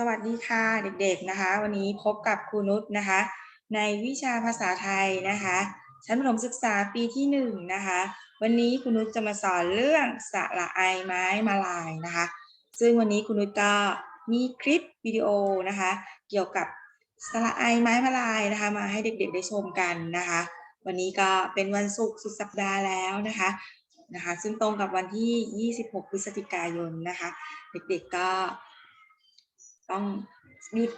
สวัสดีค่ะเด็กๆนะคะ วันนี้พบกับครูนุชนะคะ ในวิชาภาษาไทยนะคะ ชั้นประถมศึกษาปีที่หนึ่งนะคะ วันนี้ครูนุชจะมาสอนเรื่องสระไอไม้มาลายนะคะ ซึ่งวันนี้ครูนุชก็มีคลิปวิดีโอนะคะ เกี่ยวกับสระไอไม้มาลายนะคะ มาให้เด็กๆได้ชมกันนะคะ วันนี้ก็เป็นวันศุกร์สุดสัปดาห์แล้วนะคะนะคะ ซึ่งตรงกับวันที่ 26 พฤศจิกายนนะคะ เด็กๆก็ ต้องหยุด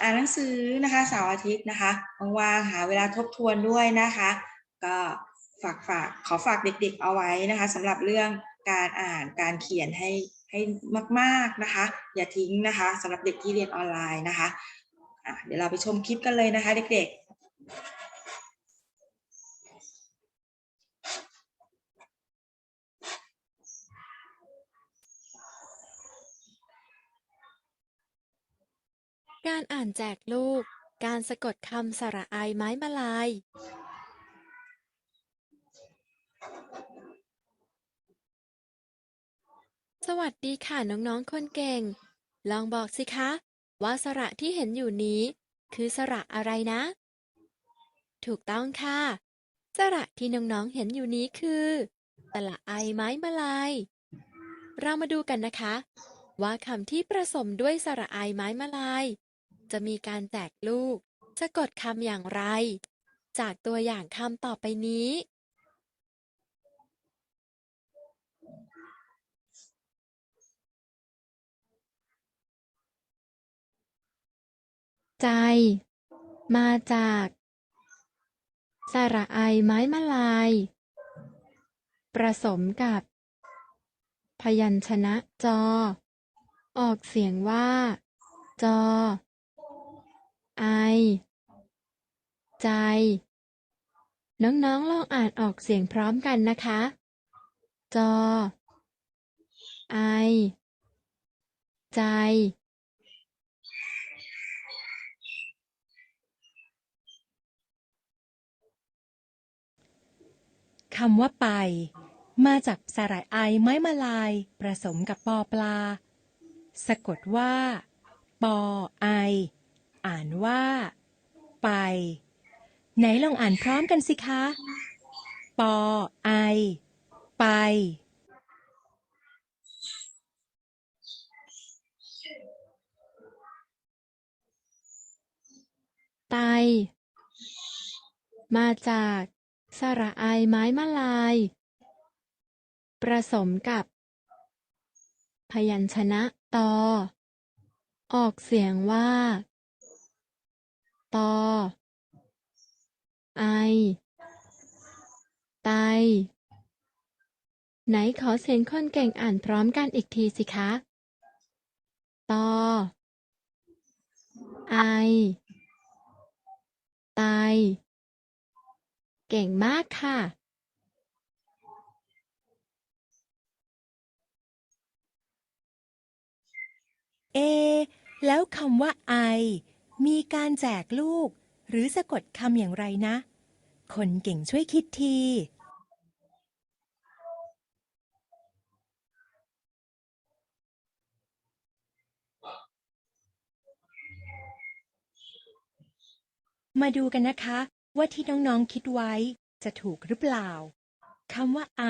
อ่านหนังสือนะคะเสาร์อาทิตย์นะคะว่างๆหาเวลาทบทวนด้วยนะคะ ก็ฝากฝากขอฝากเด็กๆเอาไว้นะคะสำหรับเรื่องการอ่านการเขียนให้ให้มาก ๆนะคะ อย่าทิ้งนะคะสำหรับเด็กที่เรียนออนไลน์นะคะะเดี๋ยวเราไปชมคลิปกันเลยนะคะ เด็กๆ การอ่านแจกลูก การสะกดคำสระอายไม้มาลาย สวัสดีค่ะน้องๆคนเก่ง ลองบอกสิคะ ว่าสระที่เห็นอยู่นี้ คือสระอะไรนะ ถูกต้องค่ะ สระที่น้องๆเห็นอยู่นี้คือสระไอไม้มาลาย เรามาดูกันนะคะว่าคำที่ผสมด้วยสระไอไม้มาลาย จะมีการแจกลูก สะกดคำอย่างไร จากตัวอย่างคำต่อไปนี้ ใจ มาจาก สระไอไม้มะลาย ประสมกับ พยัญชนะจอ ออกเสียงว่า จอ ไอ ใจ น้องๆ ลองอ่านออกเสียงพร้อมกันนะคะ จอ ไอ ใจ คำว่าไป มาจากสระไอไม้มาลายผสมกับปอปลา สะกดว่า ปอไอ อ่านว่า ไป ไหนลองอ่านพร้อมกันสิคะ ปอไอ ไป ไต มาจากสระอไม้มะลาย ประสมกับ พยัญชนะตอ ออกเสียงว่า ตอ ไอ ไต ไหนขอเสียงคนเก่งอ่านพร้อมกันอีกทีสิคะ ตอ ไอ ไต เก่งมากค่ะเอแล้วคำว่าไอ มีการแจกลูก หรือสะกดคำอย่างไรนะ คนเก่งช่วยคิดที มาดูกันนะคะ ว่าที่น้องๆคิดไว้จะถูกหรือเปล่าคำว่าไอ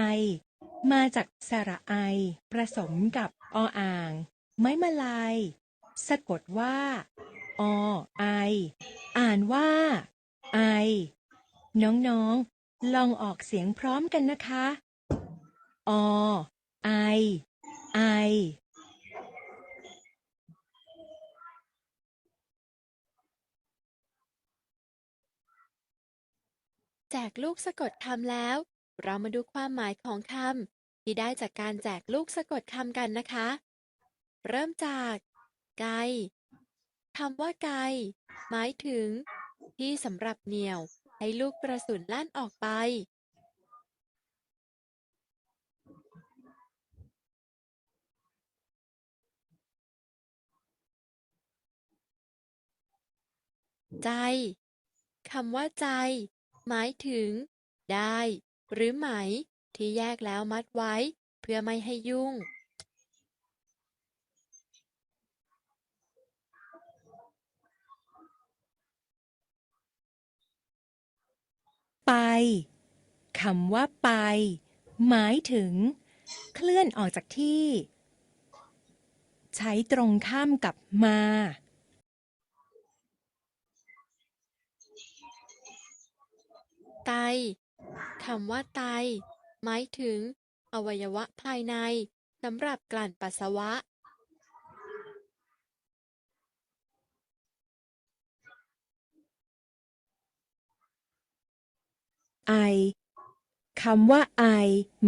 มาจากสระไอผสมกับออ่าง ไม้มาลาย สะกดว่า อไอ อ่านว่า ไอ น้องๆ ลองออกเสียงพร้อมกันนะคะ อไอ ไอแจกลูกสะกดคำแล้ว เรามาดูความหมายของคำที่ได้จากการแจกลูกสะกดคำกันนะคะ เริ่มจาก ไก คำว่าไก หมายถึง ที่สำหรับเหนี่ยวให้ลูกกระสุนลั่นออกไปใจคำว่าใจ หมายถึง ได้ หรือไหม ที่แยกแล้วมัดไว้ เพื่อไม่ให้ยุ่ง ไปคำว่าไป หมายถึง เคลื่อนออกจากที่ ใช้ตรงข้ามกับมา ไตคำว่าไต หมายถึง อวัยวะภายในสำหรับกลั่นปัสสาวะ ไอคำว่าไอ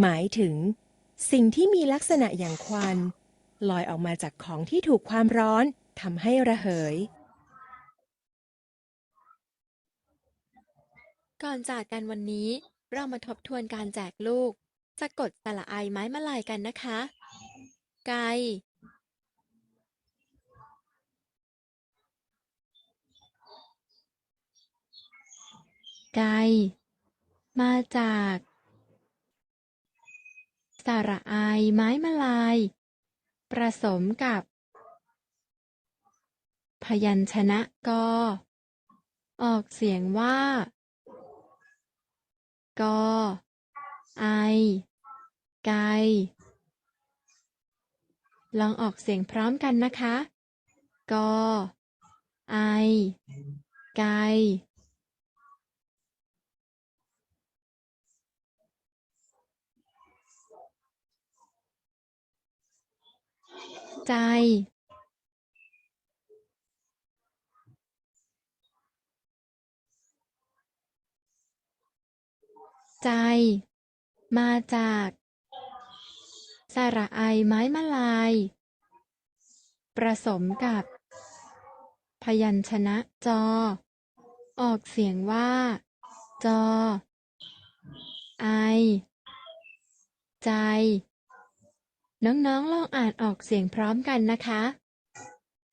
หมายถึง สิ่งที่มีลักษณะอย่างควัน ลอยออกมาจากของที่ถูกความร้อนทำให้ระเหย ก่อนจากกันวันนี้ เรามาทบทวนการแจกลูกสะกดสระไอไม้มาลายกันนะคะ ไกไก มาจาก สระไอไม้มาลาย ผสมกับ พยัญชนะกอออกเสียงว่ากอไอ ไก ลองออกเสียงพร้อมกันนะคะ กอ ไอ ไก ใจใจ มาจาก สระไอไม้มะลายผสมกับ พยัญชนะจอ ออกเสียงว่า จอ ไอ ใจ น้องๆ ลองอ่านออกเสียงพร้อมกันนะคะ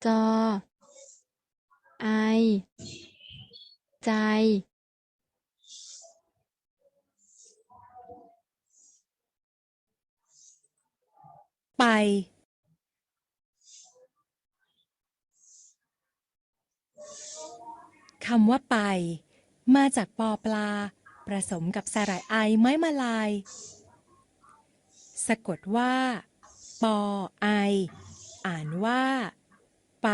จอ ไอ ใจ ไป คำว่าไป มาจากปอปลา ผสมกับสระไอไม้มาลาย สะกดว่า ปอไอ อ่านว่า ไป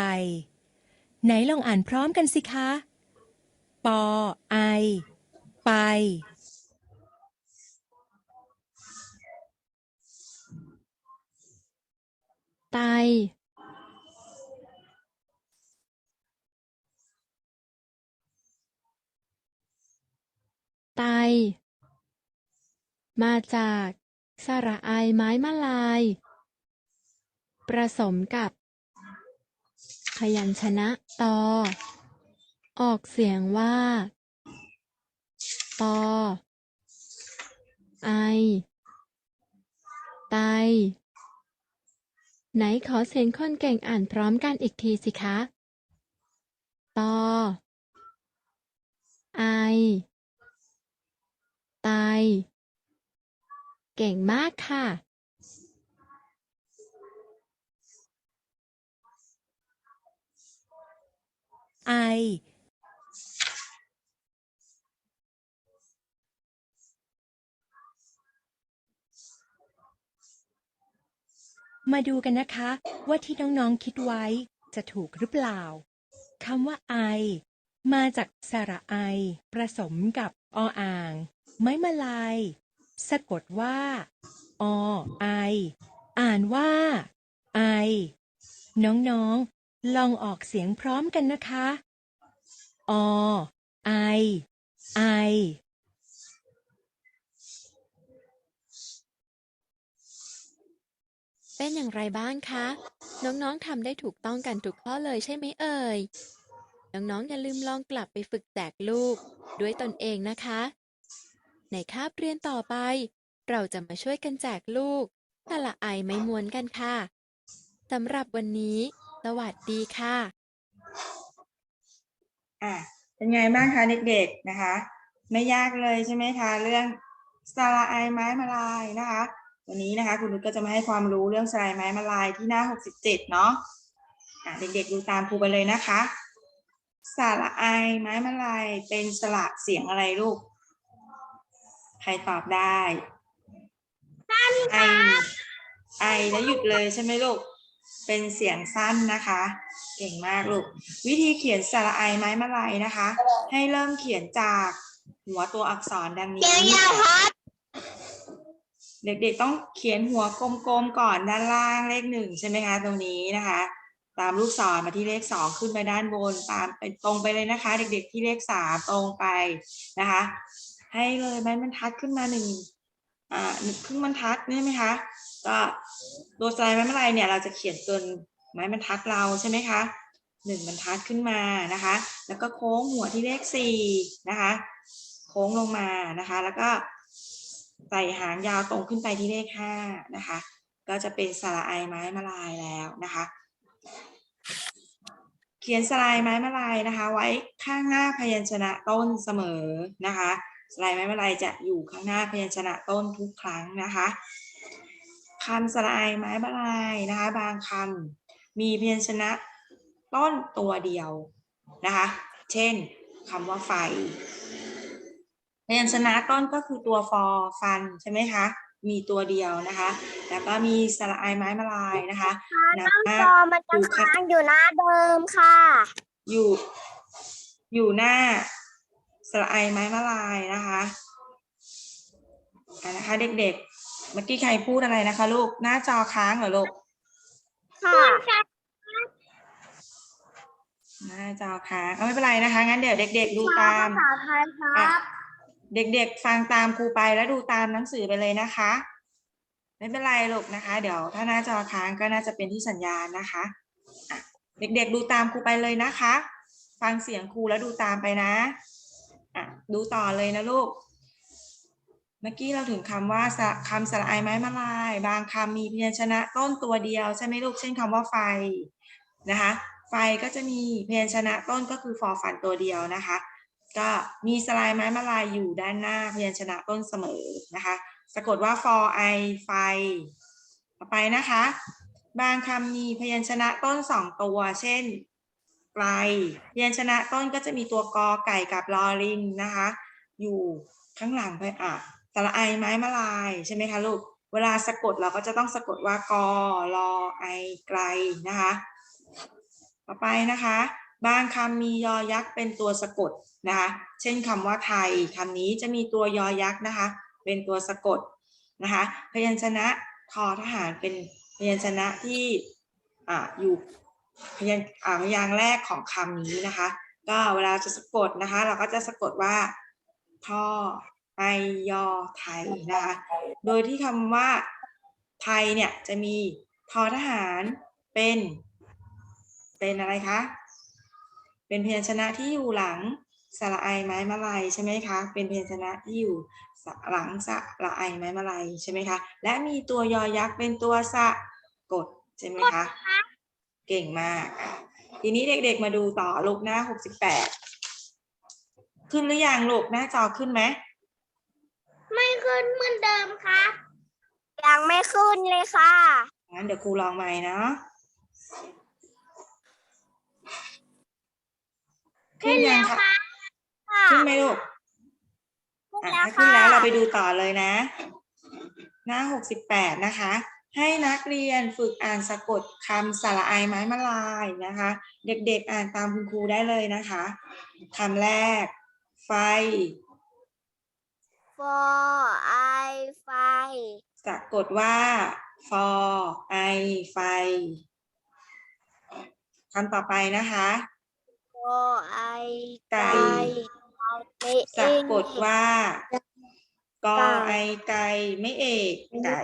ไหนลองอ่านพร้อมกันสิคะ ปอไอ ไป ไต ไต มาจาก สระไอไม้มะลาย ผสมกับ พยัญชนะตอ ออกเสียงว่าปอไอ ไต ไหนขอเสียงคนเก่งอ่านพร้อมกันอีกทีสิคะ ตอ ไอ ไต เก่งมากค่ะ ไอ มาดูกันนะคะ ว่าที่น้องๆคิดไว้จะถูกหรือเปล่าคำว่าไอ มาจากสระไอ ผสมกับออ่าง ไม้มาลาย สะกดว่าอไอ อ่านว่า ไอ น้องๆ ลองออกเสียงพร้อมกันนะคะ อ ไอ ไอ เป็นอย่างไรบ้างคะ น้องๆทำได้ถูกต้องกันทุกข้อเลยใช่ไหมเอ่ย น้องๆอย่าลืมลองกลับไปฝึกแจกลูก ด้วยตนเองนะคะ ในคาบเรียนต่อไป เราจะมาช่วยกันแจกลูกสละไอไม่ม้วนกันค่ะสำหรับวันนี้ วัสดีค่ะ อะ เป็นไงบ้างคะเด็กๆนะคะ ไม่ยากเลยใช่ไหมคะเรื่องสระไอไม้มาลายนะคะ วันนี้นะคะ คุณนุชก็จะมาให้ความรู้เรื่องสระไอไม้มาลายที่หน้า 67 เนาะอะเด็กๆดูตามครูไปเลยนะคะสระไอไม้มาลายเป็นสระเสียงอะไรลูกรตอบได้ไอไอแล้วหยุดเลยใช่ไหมลูก เป็นเสียงสั้นนะคะ เก่งมากลูก วิธีเขียนสระไอไม้มะลายนะคะ ให้เริ่มเขียนจากหัวตัวอักษรดังนี้ เด็กๆต้องเขียนหัวกลมๆก่อนด้านล่างเลขหนึ่งใช่ไหมคะ ตรงนี้นะคะ ตามลูกศรมาที่เลขสองขึ้นไปด้านบนตามไปตรงไปเลยนะคะ เด็ก ๆ ที่เลขสามตรงไปนะคะ ให้เลยไม้บรรทัดขึ้นมาหนึ่งอ่าหนึ่งครึ่งบรรทัดนี่ไหมคะ ก็ตัวสไลด์ไม้มะลายเนี่ยเราจะเขียนตัวไม้บรรทัดเราใช่ไหมคะหนึ่งบรรทัดขึ้นมานะคะ แล้วก็โค้งหัวที่เลขสี่นะคะ โค้งลงมานะคะ แล้วก็ใส่หางยาวตรงขึ้นไปที่เลขห้านะคะ ก็จะเป็นสระไอไม้มะลายแล้วนะคะ เขียนสลายไม้มะลายนะคะ ไว้ข้างหน้าพยัญชนะต้นเสมอนะคะสลายไม้มะลายจะอยู่ข้างหน้าพยัญชนะต้นทุกครั้งนะคะ คำสลายไม้มะลายนะคะ บางคำมีพยัญชนะต้นตัวเดียวนะคะ เช่นคำว่าไฟพยัญชนะต้นก็คือตัวฟอฟันใช่ไหมคะมีตัวเดียวนะคะ แล้วก็มีสระไอไม้มะลายนะคะหนักมากจอมันยังค้างอยู่หน้าเดิมค่ะ อยู่ อยู่หน้าสระไอไม้มะลายนะคะอะนะคะเด็กๆเมื่อกี้ใครพูดอะไรนะคะ ลูก หน้าจอค้างเหรอลูก ค่ะหน้าจอค้างเอาไม่เป็นไรนะคะ งั้นเดี๋ยวเด็ก ๆ ดูตามภาษาไทยครัอะบ เด็กๆ ฟังตามครูไปแล้วดูตามหนังสือไปเลยนะคะ ไม่เป็นไรลูกนะคะ เดี๋ยวถ้าหน้าจอค้างก็น่าจะเป็นที่สัญญาณนะคะอะเด็กๆ ดูตามครูไปเลยนะคะ ฟังเสียงครูแล้วดูตามไปนะอะดูต่อเลยนะลูก เมื่อกี้เราถึงคำว่าคำสระไอไม้มะลาย บางคำมีพยัญชนะต้นตัวเดียวใช่ไหมลูก เช่นคำว่าไฟนะคะ ไฟก็จะมีพยัญชนะต้นก็คือฟอฟันตัวเดียวนะคะ ก็มีสลายไม้มะลายอยู่ด้านหน้าพยัญชนะต้นเสมอนะคะ สะกดว่า for i ไฟ ต่อไปนะคะ บางคำมีพยัญชนะต้นสองตัว เช่นไกลพยัญชนะต้นก็จะมีตัวกอไก่กับลอลิงนะคะ อยู่ข้างหลังไปอะ สระไอไม้มะลายใช่ไหมคะลูก เวลาสะกดเราก็จะต้องสะกดว่ากอลอไอไกลนะคะ ต่อไปนะคะ บางคำมียอยักษ์เป็นตัวสะกดนะคะ เช่นคำว่าไทยคำนี้จะมีตัวยอยักษ์นะคะ เป็นตัวสะกดนะคะ พยัญชนะทอทหารเป็นพยัญชนะที่อ่าอยู่พยัญอ่าพยางค์แรกของคำนี้นะคะ ก็เวลาจะสะกดนะคะ เราก็จะสะกดว่าทอ ไอยอไทยนะคะโดยที่คำว่าไทยเนี่ยจะมีทอทหารเป็น เป็นอะไรคะ เป็นพยัญชนะที่อยู่หลังสระไอไม้มะลายใช่ไหมคะ เป็นพยัญชนะที่อยู่หลังสระไอไม้มะลายใช่ไหมคะ และมีตัวยอยักษ์เป็นตัวสะกดใช่ไหมคะ เก่งมาก ทีนี้เด็กๆมาดูต่อลูกหน้าหกสิบแปดขึ้นหรือยังลูกหน้าจอขึ้นไหม ไม่ขึ้นเหมือนเดิมครับ ยังไม่ขึ้นเลยค่ะ งั้นเดี๋ยวครูลองใหม่เนาะขึ้นยังคะค่ะขึ้นไหมลูกขึ้นอะแล้วถ้าขึ้นค่ะ แล้วเราไปดูต่อเลยนะ หน้าหกสิบแปดนะคะ ให้นักเรียนฝึกอ่านสะกดคำสระไอไม้มะลายนะคะ เด็กๆอ่านตามคุณครูได้เลยนะคะคำแรก ไฟ for I ไฟสะกดว่า for i ไฟคำต่อไปนะคะ for I ไก่ไม่สะกดว่ากอไอไก่ไม่เอกไก่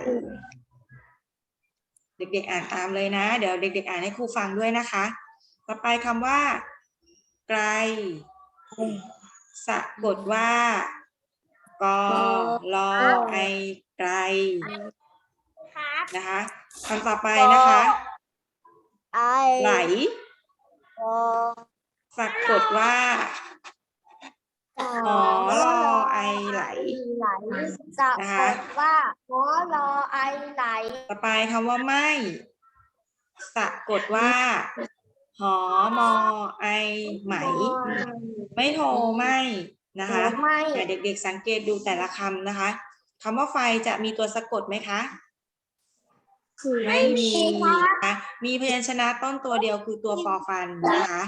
เด็กๆอ่านตามเลยนะ เดี๋ยวเด็ก ๆ อ่านให้ครูฟังด้วยนะคะ ต่อไปคำว่า ไกล สะกดว่า กอลอไอไกลครับนะคะคำต่อไปนะคะ I ไหล for สะกดว่าอ๋อรอไอไหลไหลสะนะกคะดว่าหอรอไอไหล ต่อไปคำว่าไม่สะกดว่า หอมอไอไหม ไม่โทรไม่ นะคะไม่ แต่เด็กๆสังเกตดูแต่ละคำนะคะคำว่าไฟจะมีตัวสะกดไหมคะ ไม่มีนะคะมีพยัญชนะต้นตัวเดียวคือตัวฟอฟันนะคะ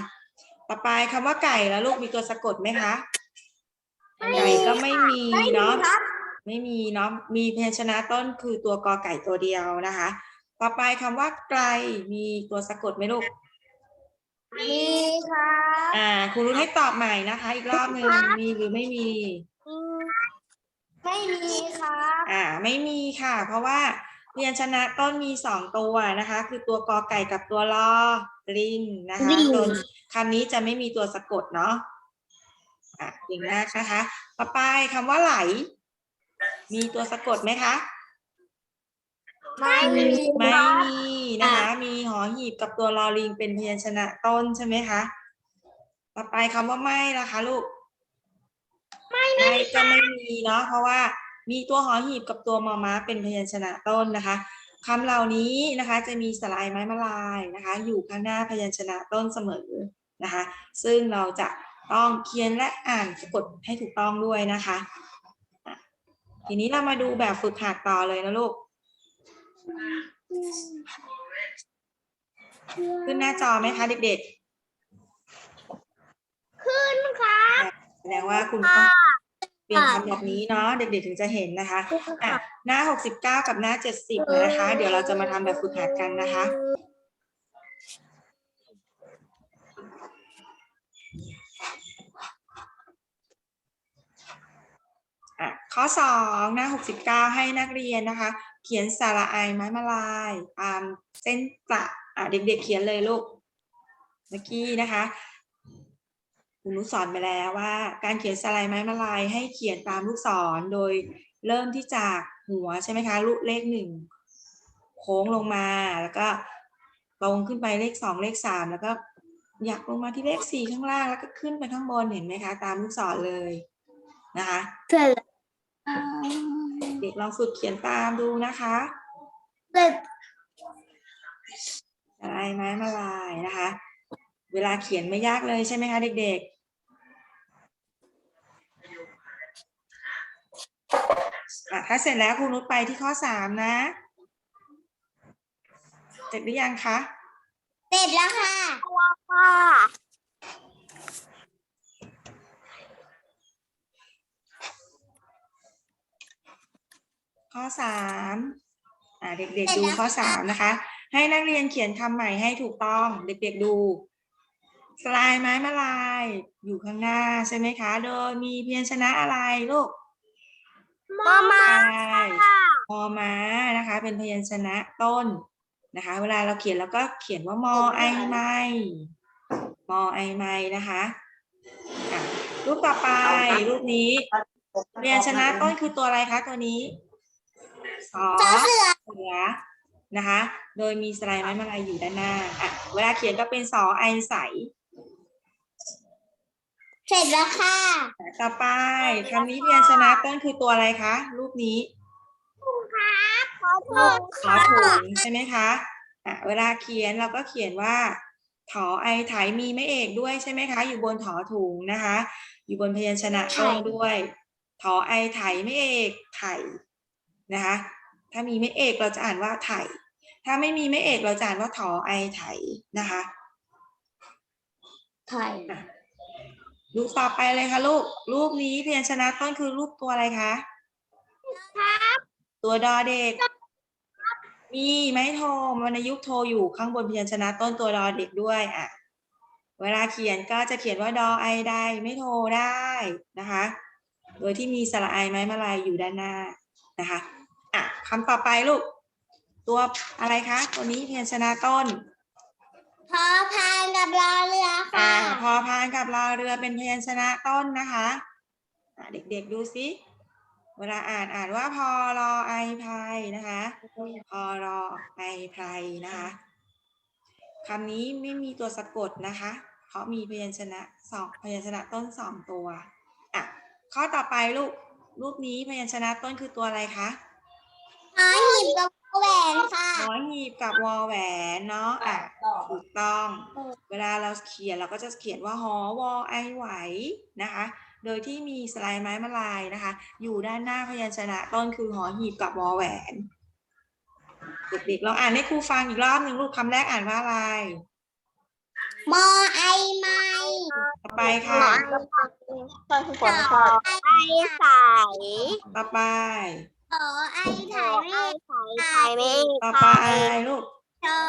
ต่อไปคำว่าไก่แล้วลูกมีตัวสะกดไหมคะ ไก่ก็ไม่มีเนาะ ไม่มีเนาะ มีพยัญชนะต้นคือตัวกอไก่ตัวเดียวนะคะ ต่อไปคำว่าไกลมีตัวสะกดไหมลูก มีครับอ่าครูรุ้ให้ตอบใหม่นะคะ อีกรอบหนึ่งมีหรือไม่มี ไม่มีครับอ่า ไม่มีค่ะ เพราะว่าพยัญชนะต้นมีสองตัวนะคะ คือตัวกอไก่กับตัวลอลิงนะคะส่วนคำนี้จะไม่มีตัวสะกดเนาะอะเก่งมากนะคะ ต่อไปคำว่าไหล มีตัวสะกดไหมคะ ไม่มีไม่มีนะคะ มีหอหีบกับตัวลอลิงเป็นพยัญชนะต้นใช่ไหมคะ ต่อไปคำว่าไม่ล่ะคะ ลูกไม่ก็ไม่มีเนาะเพราะว่ามีตัวหอหีบกับตัวมอม้าเป็นพยัญชนะต้นนะคะคำเหล่านี้นะคะ จะมีสลายไม้มาลายนะคะ อยู่ข้างหน้าพยัญชนะต้นเสมอนะคะ ซึ่งเราจะต้องเขียนและอ่านสะกดให้ถูกต้องด้วยนะคะอะทีนี้เรามาดูแบบฝึกหัดต่อเลยนะลูก ขึ้นหน้าจอไหมคะเด็กขึ้นครับๆแสดงว่าคุณต้องเปลี่ยนคำแบบนี้เนาะเด็กๆถึงจะเห็นนะคะอะหน้า 69 กับหน้า 70 นะคะ เดี๋ยวเราจะมาทำแบบฝึกหัดกันนะคะอะข้อสองหน้าหกสิบเก้าให้นักเรียนนะคะ เขียนสาระไอไม้มาลายตามเส้นประอะเด็กๆเขียนเลยลูก เมื่อกี้นะคะคุณนุสอนไปแล้วว่า การเขียนสไลด์ไม้มาลายให้เขียนตามลูกศรโดยเริ่มที่จากหัวใช่ไหมคะลูกเลขหนึ่งโค้งลงมาแล้วก็ตรงขึ้นไปเลขสองเลขสามแล้วก็อยากลงมาที่เลขสี่ข้างล่างแล้วก็ขึ้นไปข้างบนเห็นไหมคะ ตามลูกศรเลยนะคะ เสร็จเด็กลองฝึกเขียนตามดูนะคะเสร็จอะไรไม้มาลายนะคะ เวลาเขียนไม่ยากเลยใช่ไหมคะเด็กๆอะถ้าเสร็จแล้วครูนุชไปที่ข้อสามนะ เสร็จหรือยังคะ เสร็จแล้วค่ะแล้วค่ะ ข้อสามอ่าเด็กๆดูข้อสามนะคะ ให้นักเรียนเขียนคำใหม่ให้ถูกต้องเด็กๆดูสลายไม้มาลายอยู่ข้างหน้าใช่ไหมคะ โดยมีพยัญชนะอะไรลูกมามาใช่มอม้านะคะ เป็นพยัญชนะต้นนะคะ เวลาเราเขียนแล้วก็เขียนว่ามอไอไมมอไอไมนะคะอะรูปต่อไปรูปนี้พยัญชนะต้นคือตัวอะไรคะตัวนี้ สอสอเสือเสือนะคะ โดยมีสไลด์ไม้มาลายอยู่ด้านหน้าอะเวลาเขียนก็เป็นสอไอใส เสร็จแล้วค่ะต่อไปคำนี้พยัญชนะต้นคือตัวอะไรคะ รูปนี้ขอถูกขอถุงใช่ไหมคะอะเวลาเขียนเราก็เขียนว่าถอไอไถมีไม่เอกด้วยใช่ไหมคะ อยู่บนถอถุงนะคะ อยู่บนพยัญชนะต้นด้วยถอไอไถไม่เอกไถ นะคะ ถ้ามีไม่เอกเราจะอ่านว่าไถ ถ้าไม่มีไม่เอกเราจะอ่านว่าถอไอไถนะคะไทยรูปต่อไปเลยค่ะลูก รูปนี้พยัญชนะต้นคือรูปตัวอะไรคะตัวดอเด็ก มีไม้โทวรรณยุกต์โทอยู่ข้างบนพยัญชนะต้นตัวดอเด็กด้วยอะ เวลาเขียนก็จะเขียนว่าดอไอได้ไม่โทได้นะคะ โดยที่มีสระไอไม้มาลายอยู่ด้านหน้านะคะ อะคำต่อไปลูก ตัวอะไรคะ ตัวนี้พยัญชนะต้น พอพานกับรอเรืออ่าค่ะพอพานกับรอเรือเป็นพยัญชนะต้นนะคะอ่าเด็กๆดูสิเวลาอ่านอ่านว่าพอรอไอพายนะคะ พอรอไอไพรนะคะคำนี้ไม่มีตัวสะกดนะคะเพราะมีพยัญชนะสองพยัญชนะต้นสองตัวอะข้อต่อไปลูกรูปนี้พยัญชนะต้นคือตัวอะไรคะ หอหีบกับแหวนค่ะหอหีบกับวอแหวนเนาะอะถูกต้อง เวลาเราเขียนเราก็จะเขียนว่าหอวอไอไหวนะคะ โดยที่มีสลายไม้มาลายนะคะ อยู่ด้านหน้าพยัญชนะต้นคือหอหีบกับวอแหวน เด็กๆลองอ่านให้ครูฟังอีกรอบหนึ่งลูกคำแรกอ่านว่าอะไร มอไอไม้ต่อไปค่ะ ต่อไอใส ต่อไป ต่อไอไถ่ไม่ไถ่ไม่ต่อไปลูกต่อ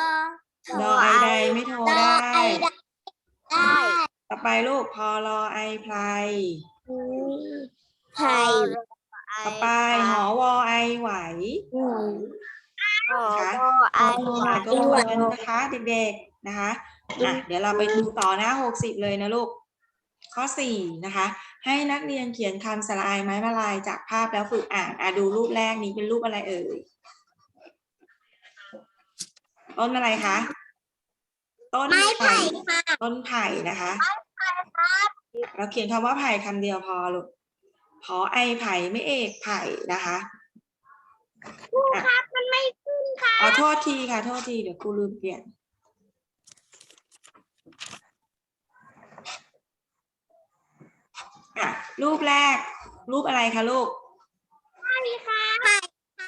รอไอใดไม่โทรต่อได้ไอได้ ได้ต่อไปลูกพอรอไอไพรไผ่ต่อไปหอวอไอไหวนะคะไอหาตัวเหมือนนะคะเด็กๆนะคะอะเดี๋ยวเราไปดูต่อหน้าหกสิบเลยนะลูก ข้อสี่นะคะ ให้นักเรียนเขียนคำสระอายไม้มาลายจากภาพแล้วฝึกอ่านอะดูรูปแรกนี้เป็นรูปอะไรเอ่ย ต้นอะไรคะ ต้นไม้ไผ่ค่ะต้นไผ่นะคะเราเขียนคำว่าไผ่คำเดียวพอลูกพอไอไผ่ไม่เอกไผ่นะคะอะมันไม่ขึ้นค่ะขอโทษทีค่ะ โทษทีเดี๋ยวครูลืมเปลี่ยน อะรูปแรก รูปอะไรคะลูกค่ะ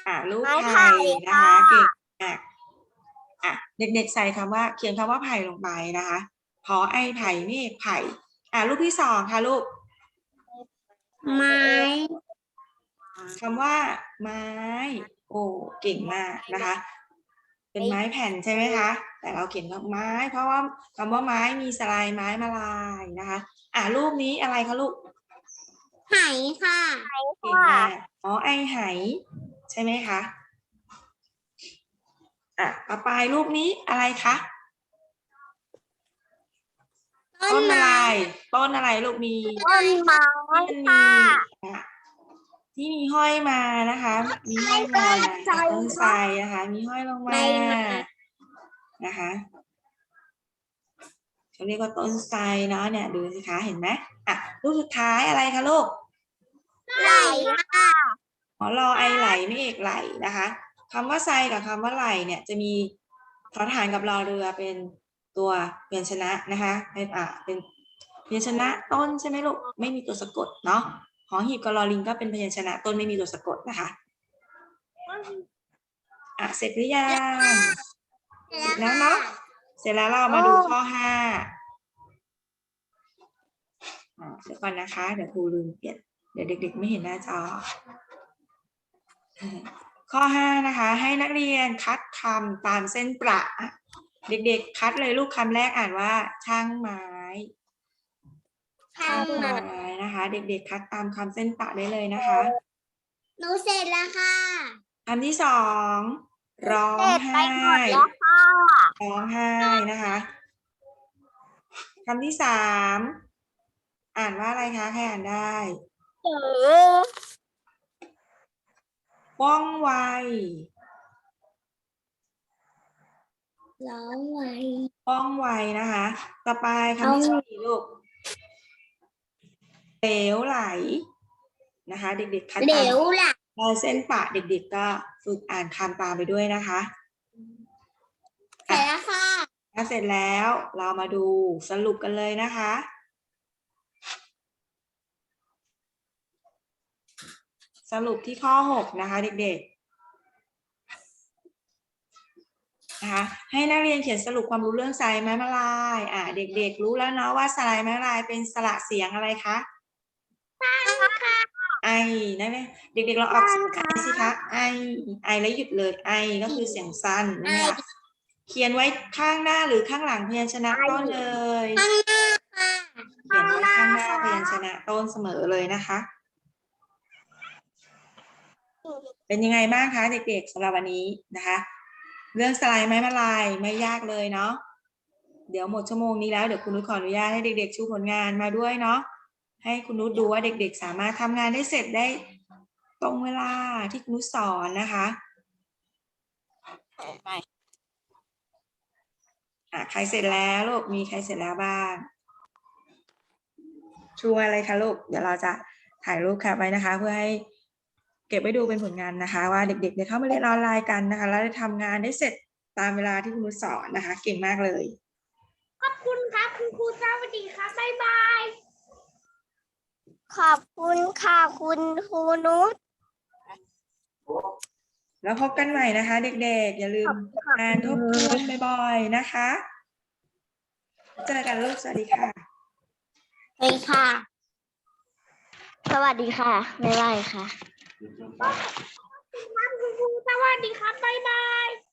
อะรูปไม้ไผ่ไผ่นะคะค่ะเก่งมากอะเด็กๆใส่คำว่า เขียนคำว่าไผ่ลงไปนะคะพอไอไผ่เมฆไผ่อะรูปที่สองค่ะลูก ไม้ คำว่า ไม้ โอ้เก่งมากนะคะ เป็นไม้แผ่นใช่ไหมคะ แต่เราเขียนคำไม้ เพราะว่าคำว่าไม้มีสลายไม้มาลายนะคะ อะรูปนี้อะไรคะลูก ไผ่ค่ะเก่งมากอ๋อไอไหใช่ไหมคะอะต่อไปรูปนี้อะไรคะต้นอะไร ต้นอะไรลูกมีต้นไม้ที่มันมีค่ะอะที่มีห้อยมานะคะ มีห้อยมาต้นไทรนะคะ มีห้อยลงมาไม่มานะคะเขาเรียกว่าต้นไทรเนาะเนี่ยดูสิคะเห็นไหมอะรูปสุดท้ายอะไรคะลูก ไหลค่ะหอรอไอไหลไม่เอกไหลนะคะคำว่าไซกับคำว่าไหลเนี่ยจะมีทอทารกับรอเรือเป็นตัวพยัญชนะนะคะเป็นอ่าเป็นพยัญชนะต้นใช่ไหมลูกไม่มีตัวสะกดเนาะหอหีบกับรอลิงก็เป็นพยัญชนะต้นไม่มีตัวสะกดนะคะอะเสร็จหรือยังเสร็จแล้วเนาะเสร็จแล้วเรามาดูข้อห้าเดี๋ยวก่อนนะคะ เดี๋ยวครูลืมเปลี่ยน ดี๋ยวเด็ก ๆ ไม่เห็นหน้าจอ ข้อห้านะคะ ให้นักเรียนคัดคำตามเส้นประอะเด็ก ๆ คัดเลยลูกคำแรกอ่านว่า ช่างไม้ค่ะช่างไม้นะคะ เด็ก ๆ คัดตามคำเส้นประได้เลยนะคะ หนูเสร็จแล้วค่ะคำที่สองร้องเสร็จไปไห้หมดแล้วค่ะร้องไห้นะคะคำที่สามอ่านว่าอะไรคะใครอ่านได้ เออว่องไว ร้องไว้ว่องไวนะคะ ต่อไปคำที่สี่ลูกเหลวไหลนะคะ เด็กๆคัดเหลตามวล่ะลายเส้นปะเด็กๆก็ฝึกอ่านคำตามไปด้วยนะคะ เสร็จแล้วค่ะ ถ้าเสร็จแล้วเรามาดูสรุปกันเลยนะคะ สรุปที่ข้อ 6 นะคะ เด็กๆนะคะให้นักเรียนเขียนสรุปความรู้เรื่องสายไม้มาลายอ่าเด็กๆ รู้แล้วเนาะว่าสายไม้มาลายเป็นสระเสียงอะไรคะไอนั่นเองเด็กๆเราออกเสียงไอสิคะไอไอแล้วหยุดเลยไอก็คือเสียงสั้นนะคะเขียนไว้ข้างหน้าหรือข้างหลังพยัญชนะต้นเลยข้างหน้าค่ะเขียนไว้ข้างหน้าพยัญชนะต้นเสมอเลยนะคะ เป็นยังไงบ้างคะเด็กๆสำหรับวันนี้นะคะ เรื่องสไลด์ไม้มาลายไม่ยากเลยเนาะเดี๋ยวหมดชั่วโมงนี้แล้วเดี๋ยวคุณนุชขออนุญาตให้เด็ก ๆ ชูผลงานมาด้วยเนาะให้คุณนุชดูว่าเด็ก ๆ สามารถทำงานได้เสร็จได้ ตรงเวลาที่คุณนุชสอนนะคะอะใครเสร็จแล้วลูกมีใครเสร็จแล้วบ้างชูอะไรคะลูกเดี๋ยวเราจะถ่ายรูปแคปไว้นะคะ เพื่อให้ เก็บไว้ดูเป็นผลงานนะคะ ว่าเด็กๆได้เข้ามาเรียนออนไลน์กันนะคะ แล้วได้ทำงานได้เสร็จตามเวลาที่คุณครูสอนนะคะ เก่งมากเลย ขอบคุณครับ คุณครูสวัสดีครับบ๊ายบาย ขอบคุณค่ะคุณครูนุช แล้วพบกันใหม่นะคะ เด็กๆ อย่าลืมงานทบทวนบ่อยๆนะคะ เจอกันลูกสวัสดีค่ะ สวัสดีค่ะ สวัสดีค่ะ ไม่ไรค่ะ ครับคุณครูสวัสดีครับบ๊ายบาย